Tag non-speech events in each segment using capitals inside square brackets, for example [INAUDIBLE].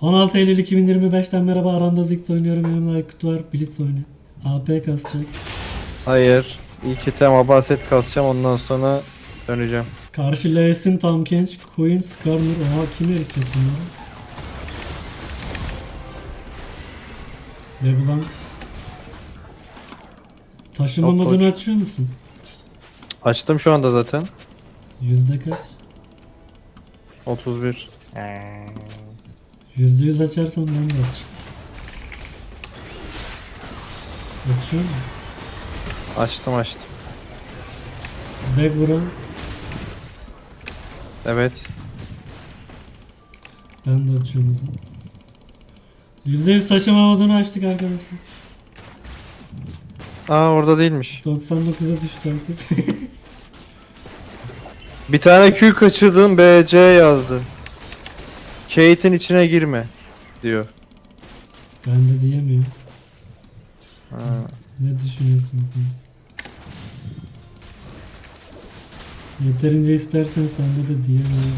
16 Eylül 2025'ten merhaba Aramda Ziggs oynuyorum yanımda Aykut var Blitz oynuyor AP kasacak Hayır. İlk item baset kasacağım ondan sonra döneceğim. Karşı L'sin Tam Kench Queen Skarner Oha kim eritecek bunları Lebulan Taşıma Top modunu koç. açıyor musun? Açtım şu anda zaten. Yüzde kaç? 31. Yüzde yüz açarsan ben de aç. Açıyor mu? Açtım açtım. Back vuran Evet. ben de açıyorum o zaman. Yüzde yüz taşıma modunu açtık arkadaşlar. Aa orada değilmiş. 99'a düştü Aykut. [LAUGHS] Bir tane Q kaçırdım BC yazdı. Kate'in içine girme diyor. ben de diyemiyorum. Ha. Ne düşünüyorsun bakayım? Yeterince istersen sende de diyemiyorum.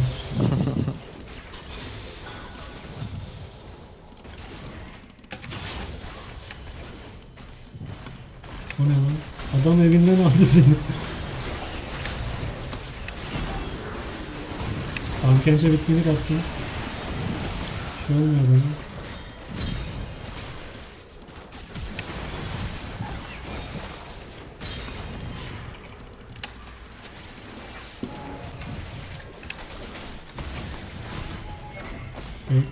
[LAUGHS] o ne lan? Adam evinden aldı seni. Tamkençe bitkinlik attım. Şu olmuyor bana. Lan.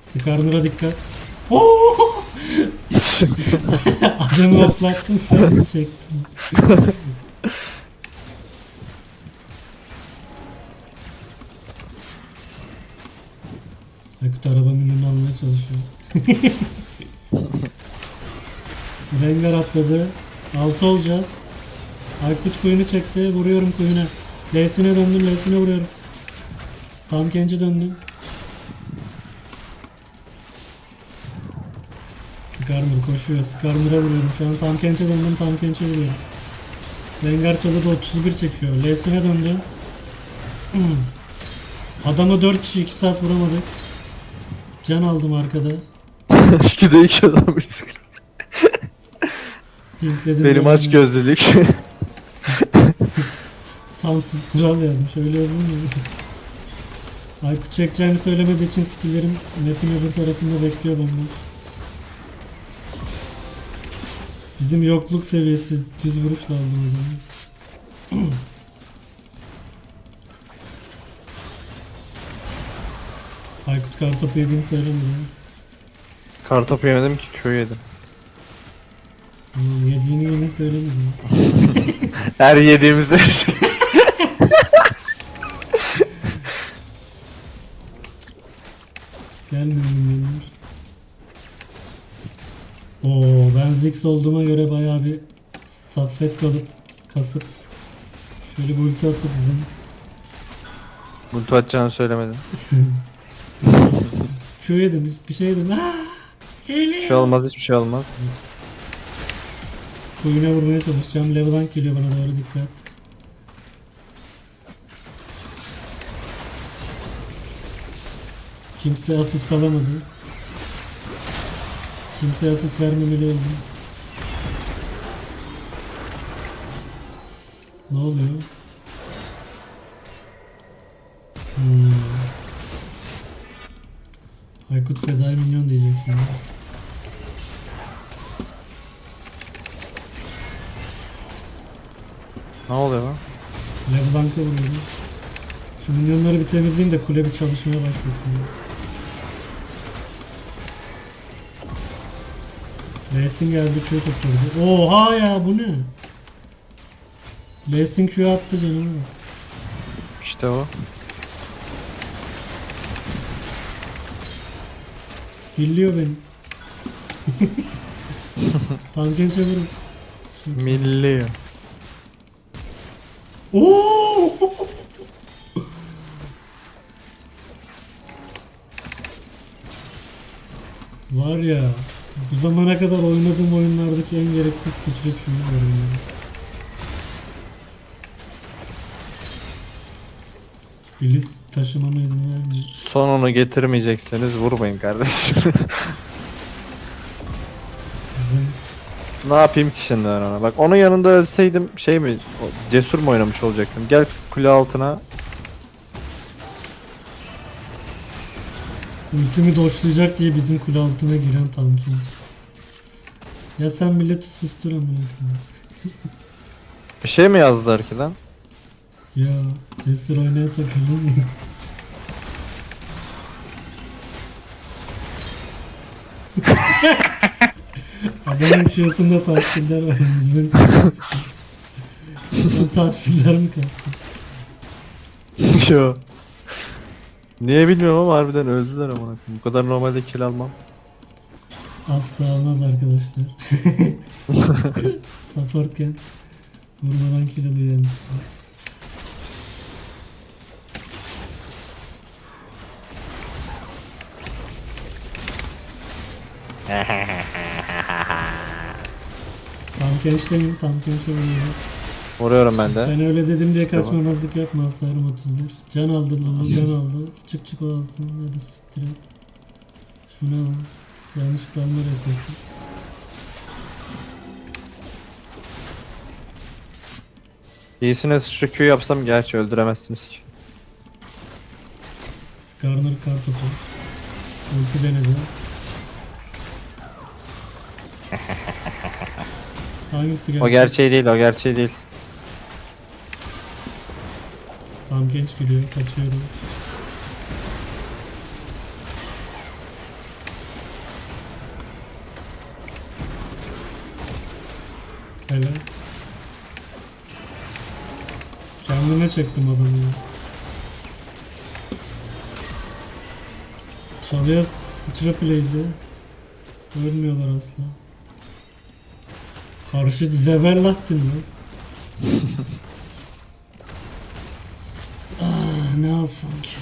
Skarner'a dikkat. Oo! [LAUGHS] Adamı hoplattın sen çektin. Aykut arabanın önünü almaya çalışıyor. [LAUGHS] Rengar atladı. Altı olacağız. Aykut kuyunu çekti. Vuruyorum kuyuna. L'sine döndüm. L'sine vuruyorum. Tam genci döndüm. Skarner koşuyor. Skarner'a vuruyorum. Şu an tam gençe döndüm. Tam gençe vuruyorum. Rengar çalıda 31 çekiyor. L'sine döndüm. Hmm. Adama 4 kişi 2 saat vuramadık. Can aldım arkada. [LAUGHS] 2'de 2 adam risk. Pinkledim. Benim aç gözlülük. [LAUGHS] Tam sustural yazdım. Şöyle yazdım mı? Aykut çekeceğini söylemediği için skillerim map'in öbür tarafında bekliyor benden. Bizim yokluk seviyesi düz vuruşla aldım o [CLEARS THROAT] Aykut kartopu yediğini söylemedi. Kartopu yemedim ki Q yedim. Tamam yediğini yine söylemedi. [LAUGHS] Her yediğimizde Gelmiyor milyonlar. Oo ben Ziggs olduğuma göre bayağı bir saffet kalıp kasıp şöyle bir ulti atıp bizim Multi atacağını söylemedim. [LAUGHS] [LAUGHS] Q yedim bir şey yedim. Aa, Bir şey olmaz hiçbir şey olmaz. Kuyuna vurmaya çalışacağım. Levelank geliyor bana doğru dikkat. Kimse asist alamadı. Kimse asist vermemeli öldü. Ne oluyor? Aykut Fedai Minyon diyecek şimdi. Ne oluyor lan? Leblanc'a vuruyorum. Şu milyonları bir temizleyeyim de kule bir çalışmaya başlasın. Lesin geldi Q tutturdu. Oha ya bu ne? Lesin Q attı canım. İşte o. Dilliyor beni. Tankençe vurun. Milli. Oo! Var ya bu zamana kadar oynadığım oyunlardaki en gereksiz sıçrayıp şunu diyorum Filiz taşımama izin vermiyor. Sonunu getirmeyecekseniz vurmayın kardeşim. Bizim [LAUGHS] ne yapayım ki şimdi ben ona? Bak onun yanında ölseydim şey mi? o- Cesur mu oynamış olacaktım? Gel kule altına. ultimi doşlayacak diye bizim kule altına giren tankim. Ya sen milleti sustur amına koyayım. Bir şey mi yazdılar ki lan? Ya cesur oynaya takıldın mı? Adamın şurasında tahsiller var. Bizim tahsiller mi kalsın? Yo. Niye bilmiyorum ama harbiden öldüler ama. Bu kadar normalde kill almam. Asla almaz arkadaşlar. [LAUGHS] Supportken vurmadan kill alıyor yanlışlıkla. Tam gençte mi? Tam gençte vuruyor. Vuruyorum ben de. Ben öyle dedim diye kaçmamazlık yapma hasarım 31. Can aldı Lulu can aldı. Çık çık o alsın hadi siktir et. Şunu al. Yanlışlıkla alma yapıyorsun. İyisine sıçra Q yapsam gerçi öldüremezsiniz ki. Skarner kartopu. Ulti denedi. Hangisi gerçek? O gerçeği değil o gerçeği değil. Tam genç giriyor. Kaçıyorum. Helal. Kendime çektim adamı ya. Çalıya sıçra plays'i. Ölmüyorlar asla. Karşı Zeberlattım lan. [LAUGHS] ah, ne alsam ki?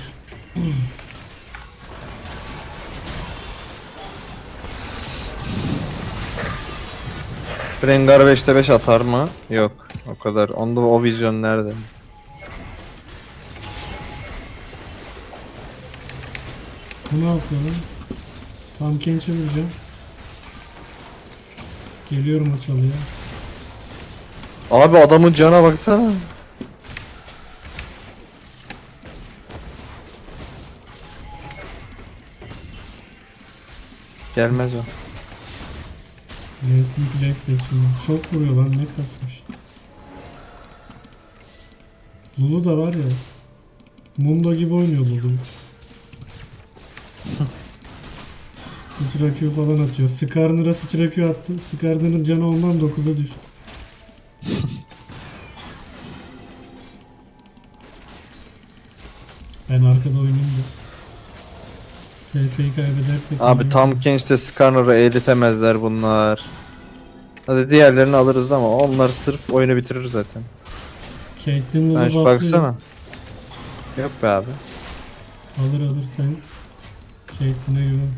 Rengar 5'te 5 atar mı? Yok. O kadar. Onda o vizyon nerede? Bu ne yapıyor lan? Tam Kench'e vuracağım. Geliyorum o çalıya. Abi adamın cana baksana. Gelmez o. Gelsin place bekliyorum. Çok vuruyor lan ne kasmış. Lulu da var ya. Mundo gibi oynuyor Lulu. Sıçra Q falan atıyor. Skarner'a sıçra Q attı. Skarner'ın canı ondan 9'a düştü. ben arkada oynayayım da. TF'yi kaybedersek... Abi oynayayım. tam gençte Skarner'ı eğitemezler bunlar. Hadi diğerlerini alırız ama onlar sırf oyunu bitirir zaten. Caitlyn Lulu Ben şu buff'lıyor. baksana. Yok be abi. Alır alır sen Caitlyn'e güven.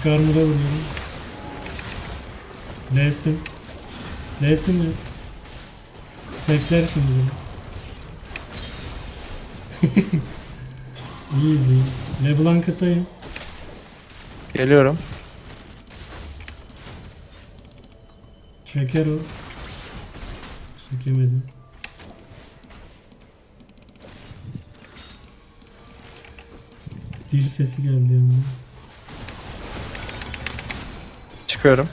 Skarner'a vuruyorum. Lesin les. Tekler şimdi beni. [LAUGHS] Easy. LeBlanc'tayım. Geliyorum. Çeker o. Çekemedi. Dil sesi geldi yanına. Çıkıyorum.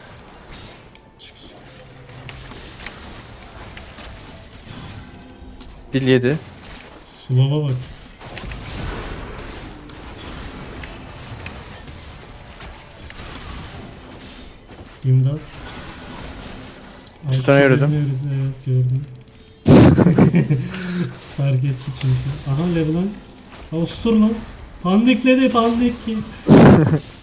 Çık çık. Dil yedi. Sulava bak. İmdat. Üstüne yürüdüm. yürüdü, Evet gördüm. [LAUGHS] Fark etti çünkü. Aha Leblanc. Avustur lan. Pandikledi pandikli. [LAUGHS]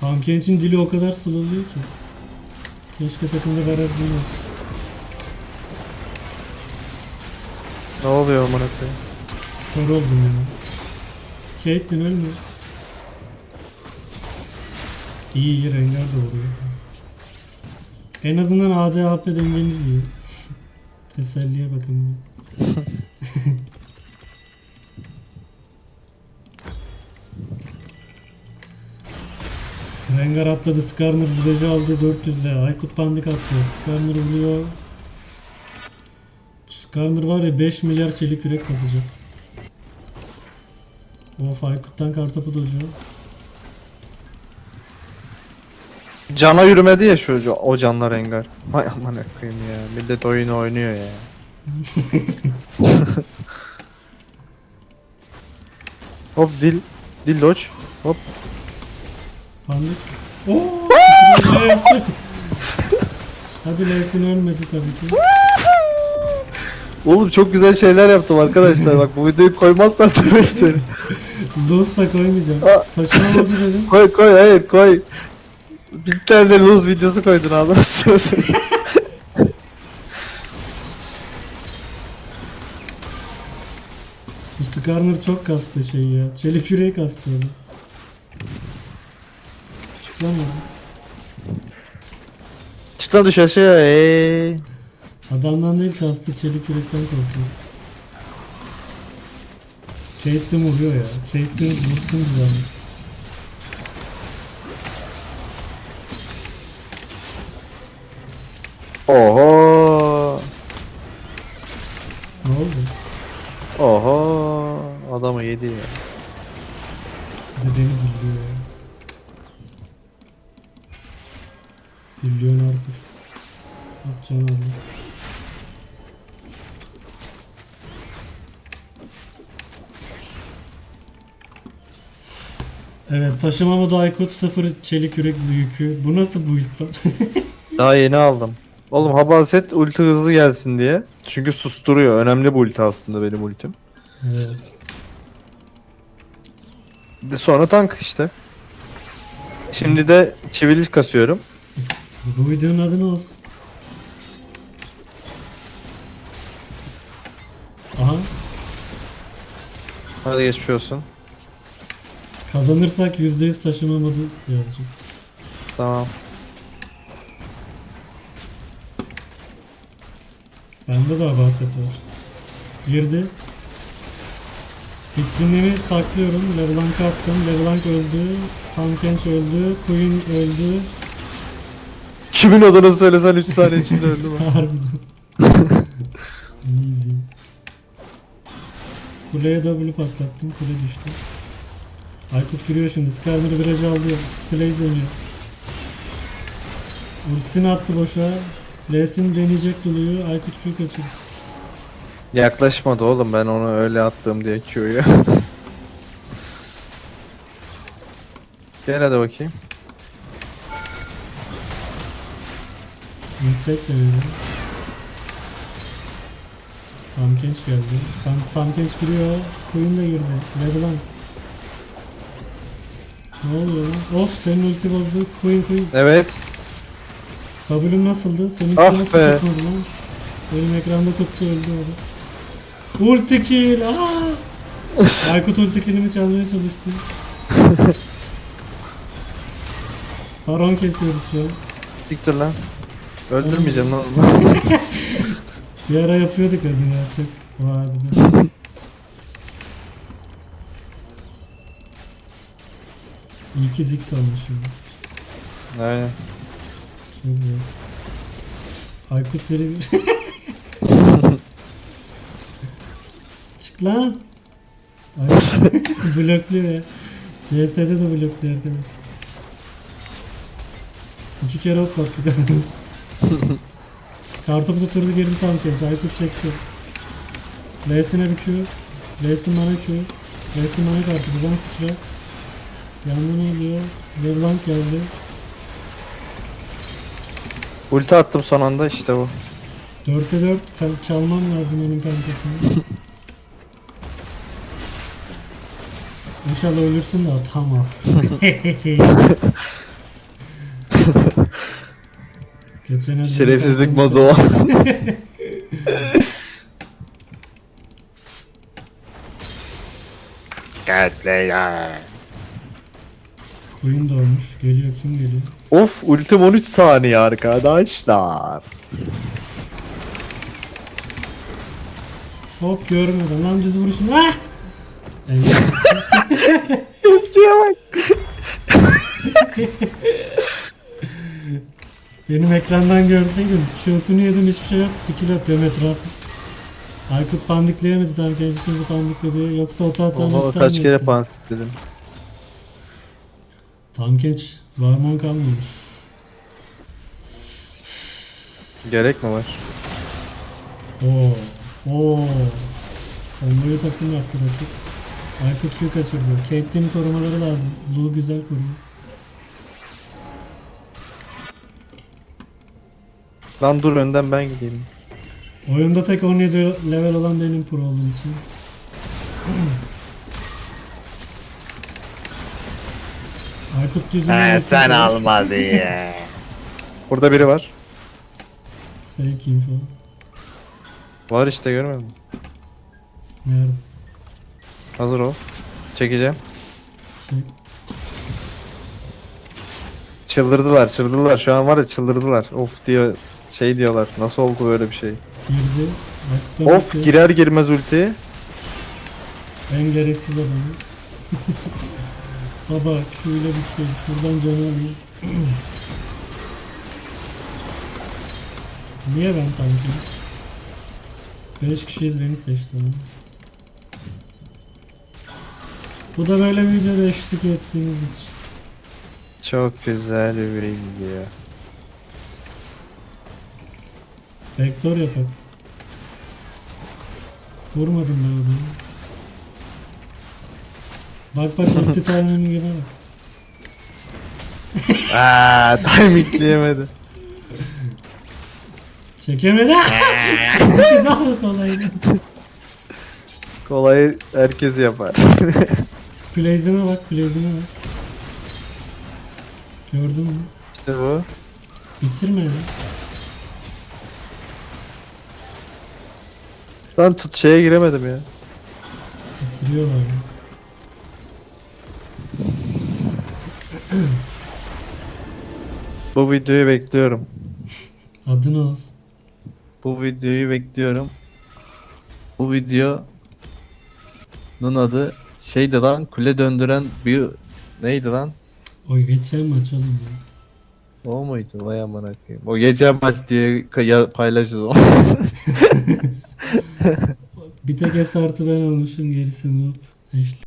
Tam Kench'in dili o kadar sılılıyor ki. Keşke takımda beraber olmasın. Ne oluyor amına koyayım? Kör oldum ya. Caitlyn ölmüyor. İyi iyi Rengar da vuruyor. En azından AD HP dengeniz iyi. [LAUGHS] Teselliye bakın. bir. [LAUGHS] Rengar atladı, Skarner village aldı 400'le. Aykut pandik attı. Skarner vuruyor. Skarner var ya 5 milyar çelik yürek kasacak. Of Aykut'tan kartopu dojuyor. Cana yürümedi ya şu o canlar engar. Hay aman koyayım ya. Millet oyunu oynuyor ya. [LAUGHS] Hop dil. Dil dodge. Hop. Pandik. Oo! [LAUGHS] Hadi L'sin ölmedi tabii ki. Oğlum çok güzel şeyler yaptım arkadaşlar. Bak bu videoyu koymazsan [LAUGHS] tövbe seni. Luz da koymayacağım. Aa. Taşınamadı dedim. Koy koy hayır koy. Bir tane de lose videosu koydun ağzına sırası. [LAUGHS] Bu Skarner çok kastı şey ya. Çelik yüreği kastı onu. Lan lan düş aşağıya. Eee. Adamdan değil kastı çelik yürekten korkuyor. Caitlyn vuruyor ya. Caitlyn vursun güzel. Oho. Ne oldu? Oho. Adamı yedi ya. Ne yapıyor? Yapacağını anladım. Evet taşıma modu Aykut 0 çelik yürek yükü. Bu nasıl bu İslam? [LAUGHS] Daha yeni aldım. Oğlum habaset ulti hızlı gelsin diye. Çünkü susturuyor. Önemli bu ulti aslında benim ultim. evet. De sonra tank işte. Şimdi de çiviliş kasıyorum. Bu videonun adı ne olsun? Aha Hadi geçmiş olsun. kazanırsak %100 taşıma modu yazacağım. Tamam. Bende de bahset var. Girdi. Bitkinliğimi saklıyorum. Leblanc attım. Leblanc öldü. Tankenç öldü. Queen öldü. Kimin adını söylesen 3 saniye içinde öldüm. [LAUGHS] Harbiden. Easy. Kuleye W patlattım. Kule düştü. Aykut giriyor şimdi. Skarner virajı alıyor. Play dönüyor. Ultisini attı boşa. L'sin deneyecek Lulu'yu. Aykut Q kaçırdı. Yaklaşmadı oğlum ben onu öyle attım diye Q'yu. [LAUGHS] Gel hadi bakayım. Insect denedim. Genç geldi. Tam genç giriyor. Queen de girdi. Leblanc. Ne oluyor lan? Of senin ulti bozdu. Queen Queen. Evet. W'm nasıldı? Senin Ah nasıl be. tutmadı lan? Benim ekranda tuttu öldü orada. Ulti kill! Aa! Aykut ulti kill'imi çalmaya çalıştı. [LAUGHS] Baron kesiyoruz şu an. Siktir lan. Öldürmeyeceğim lan onu. [LAUGHS] Bir ara yapıyorduk hadi ya çok vadide. İyi ki Ziggs olmuş şimdi. Aynen. Çok iyi. Aykut deri bir... [LAUGHS] Çık lan! Aykut [LAUGHS] blokluyor ya. CS'de de blokluyor arkadaşlar. İki kere ok adamı. [LAUGHS] Kartopu tuturdu girdi tam genç. Aykut çekti. L'sine bir Q. L'sin bana Q. L'sin bana kartı. Buradan sıçra. Yandan geliyor. Leblanc geldi. Ulti attım son anda işte bu. 4'te 4 pel- çalmam lazım onun pentasını. İnşallah ölürsün de atamaz. [LAUGHS] [LAUGHS] Geçen el Şerefsizlik modu o. Queen doğmuş. Geliyor kim geliyor? Of ultim 13 saniye arkadaşlar. Hop görmeden lan düz vuruşun. Ah! Evet. [LAUGHS] Tepkiye bak. [LAUGHS] Benim ekrandan görseydin. Q'sunu yedim hiçbir şey yok. Skill atıyorum etrafa. Aykut pandikleyemedi tam kendisi şimdi pandikledi. Yoksa ota atan Oha, kaç kere pantik dedim. Tam geç. Varman kalmamış. Gerek mi var? Oo. Oo. Komboyu takım yaptı rakip. Aykut Q kaçırdı. Caitlyn'in korumaları lazım. Lu güzel koruyor. Lan dur önden ben gideyim. Oyunda tek 17 level olan benim pro olduğum için. Aykut düzgün He alma diye. Burada biri var. Fake info. Var işte görmüyor musun? Nerede? Hazır ol. Çekeceğim. Şey. Çıldırdılar çıldırdılar. Şu an var ya çıldırdılar. Of diyor şey diyorlar. Nasıl oldu böyle bir şey? Girdi. Aykut'a Of bakıyor. girer girmez ulti. En gereksiz adam. [LAUGHS] Baba Q ile bitiyor. Şuradan canı alayım. [CLEARS THROAT] Niye ben tankım? 5 kişiyiz beni seçti ama. Bu da böyle videoda eşlik ettiğiniz için. Çok güzel bir video. Vektör yapar. Vurmadım ben adamı. Bak bak ulti timing'i gibi bak. Aaa timing diyemedi. Çekemedi. Şey daha kolaydı? Kolayı herkes yapar. [LAUGHS] Plays'ime bak, plays'ime bak. Gördün mü? işte bu. Bitirme ya. Lan tut şeye giremedim ya. Bitiriyorlar ya. [CLEARS THROAT] Bu videoyu bekliyorum. Adın olsun. Bu videoyu bekliyorum. Bu video bunun adı şeydi lan kule döndüren bir neydi lan? O geçen maç oğlum ya. O muydu? Vay amına koyayım. O gece maç diye ka- ya- paylaşıldı. [LAUGHS] Bir tek S artı ben olmuşum gerisini hop. Eşlik.